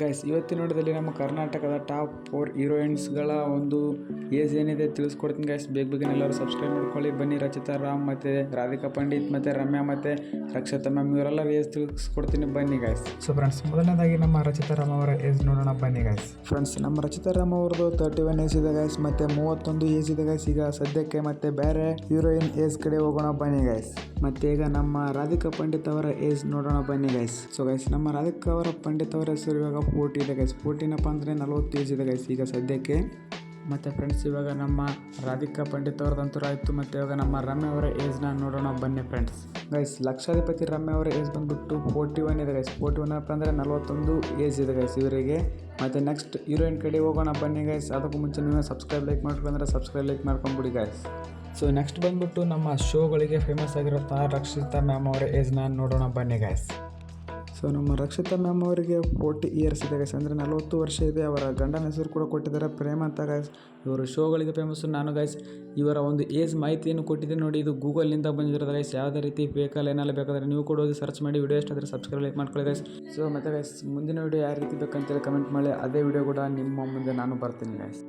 Guys ಇವತ್ತಿನ ನೋಡಿದಲ್ಲಿ ನಮ್ಮ ಕರ್ನಾಟಕದ ಟಾಪ್ ಫೋರ್ ಹೀರೋಯಿನ್ಸ್ಗಳ ಒಂದು ಏಜ್ ಏನಿದೆ ತಿಳಿಸ್ಕೊಡ್ತೀನಿ ಗೈಸ್ ಬೇಗ ಬೇಗನೆ ಎಲ್ಲರೂ ಸಬ್ಸ್ಕ್ರೈಬ್ ಮಾಡ್ಕೊಳ್ಳಿ. ಬನ್ನಿ, ರಚಿತಾ ರಾಮ್ ಮತ್ತು ರಾಧಿಕಾ ಪಂಡಿತ್ ಮತ್ತು ರಮ್ಯಾ ಮತ್ತು ರಕ್ಷತಾ ಮ್ಯಾಮ್ ಇವರೆಲ್ಲ ಏಜ್ ತಿಳಿಸ್ಕೊಡ್ತೀನಿ. ಬನ್ನಿ ಗೈಸ್ ಸೊ ಫ್ರೆಂಡ್ಸ್ ಮೊದಲನೇದಾಗಿ ನಮ್ಮ ರಚಿತಾ ರಾಮ್ ಅವರ ಏಜ್ ನೋಡೋಣ. ಬನ್ನಿ ಗೈಸ್ ಫ್ರೆಂಡ್ಸ್ ನಮ್ಮ ರಚಿತಾ ರಾಮ್ ಅವ್ರದ್ದು ತರ್ಟಿ ಒನ್ ಏಜ್ ಇದೆ ಗೈಸ್ ಮತ್ತು ಮೂವತ್ತೊಂದು ಏಜ್ ಇದೆ ಗೈಸ್ ಈಗ ಸದ್ಯಕ್ಕೆ ಮತ್ತೆ ಬೇರೆ ಹೀರೋಯಿನ್ ಏಜ್ ಕಡೆ ಹೋಗೋಣ. ಬನ್ನಿ ಗೈಸ್ ಮತ್ತೆ ಈಗ ನಮ್ಮ ರಾಧಿಕಾ ಪಂಡಿತ್ ಅವರ ಏಜ್ ನೋಡೋಣ. ಬನ್ನಿ ಗೈಸ್ ಸೊ ಗೈಸ್ ನಮ್ಮ ರಾಧಿಕಾ ಅವರ ಪಂಡಿತ್ ಅವರ ಹೆಸರು ಇವಾಗ ಫೋರ್ಟಿ ಇದೆ ಗೈಸ್ ಫೋರ್ಟಿನಪ್ಪ ಅಂದರೆ ನಲವತ್ತು ಏಜ್ ಇದೆ ಗೈಸ್ ಈಗ ಸದ್ಯಕ್ಕೆ. ಮತ್ತು ಫ್ರೆಂಡ್ಸ್ ಇವಾಗ ನಮ್ಮ ರಾಧಿಕಾ ಪಂಡಿತ್ ಅವ್ರದ್ದಂತೂ ಆಯಿತು. ಮತ್ತು ಇವಾಗ ನಮ್ಮ ರಮ್ಯ ಅವರ ಏಜ್ನ ನೋಡೋಣ. ಬನ್ನಿ ಫ್ರೆಂಡ್ಸ್ ಗೈಸ್ ಲಕ್ಷಾಧಿಪತಿ ರಮ್ಯ ಅವರ ಏಜ್ ಬಂದ್ಬಿಟ್ಟು ಫೋರ್ಟಿ ಒನ್ ಇದೆ ಗೈಸ್ ಫೋರ್ಟಿ ಒನ್ ಅಪ್ಪ ಅಂದರೆ ನಲವತ್ತೊಂದು ಏಜ್ ಇದೆ ಗೈಸ್ ಇವರಿಗೆ. ಮತ್ತು ನೆಕ್ಸ್ಟ್ ಹೀರೋಯಿನ್ ಕಡೆ ಹೋಗೋಣ. ಬನ್ನಿ ಗೈಸ್ ಅದಕ್ಕೂ ಮುಂಚೆ ನೀವು ಸಬ್ಸ್ಕ್ರೈಬ್ ಲೈಕ್ ಮಾಡ್ಕೊಂಡ್ರೆ ಸಬ್ಸ್ಕ್ರೈಬ್ ಲೈಕ್ ಮಾಡ್ಕೊಂಬಿಡಿ ಗೈಸ್ ಸೊ ನೆಕ್ಸ್ಟ್ ಬಂದ್ಬಿಟ್ಟು ನಮ್ಮ ಶೋಗಳಿಗೆ ಫೇಮಸ್ ಆಗಿರೋ ಆಗಿರುತ್ತಾ ರಕ್ಷಿತಾ ಮ್ಯಾಮ್ ಅವರ ಏಜ್ನ ನೋಡೋಣ. ಬನ್ನಿ ಗೈಸ್ ಸೊ ನಮ್ಮ ರಕ್ಷಿತಾ ಮ್ಯಾಮ್ ಅವರಿಗೆ ಫೋರ್ಟಿ ಇಯರ್ಸ್ ಇದೆ ಗೈಸ್ ಅಂದರೆ ನಲವತ್ತು ವರ್ಷ ಇದೆ. ಅವರ ಗಂಡನ ಹೆಸರು ಕೂಡ ಕೊಟ್ಟಿದ್ದಾರೆ. ಪ್ರೇಮ ಅಂತ ಗೈಸ್ ಇವರು ಶೋಗಳಿಗೆ ಫೇಮಸ್ಸು ನಾನು ಗೈಸ್ ಇವರ ಒಂದು ಏಜ್ ಮಾಹಿತಿಯನ್ನು ಕೊಟ್ಟಿದ್ದೀನಿ ನೋಡಿ. ಇದು ಗೂಗಲ್ನಿಂದ ಬಂದಿರೋದು ಗೈಸ್ ಯಾವುದೇ ರೀತಿ ಬೇಕಲ್ಲ, ಏನೆಲ್ಲ ಬೇಕಾದರೆ ನೀವು ಕೂಡ ಹೋಗಿ ಸರ್ಚ್ ಮಾಡಿ. ವಿಡಿಯೋ ಎಷ್ಟಾದರೆ ಸಬ್ಸ್ಕ್ರೈಬ್ ಲೈಕ್ ಮಾಡ್ಕೊಳ್ಳಿ ಗೈಸ್ ಸೊ ಮತ್ತು ಗೈಸ್ ಮುಂದಿನ ವಿಡಿಯೋ ಯಾವ ರೀತಿ ಬೇಕಂತೇಳಿ ಕಮೆಂಟ್ ಮಾಡಿ. ಅದೇ ವಿಡಿಯೋ ಕೂಡ ನಿಮ್ಮ ಮುಂದೆ ನಾನು ಬರ್ತೀನಿ ಗೈಸ್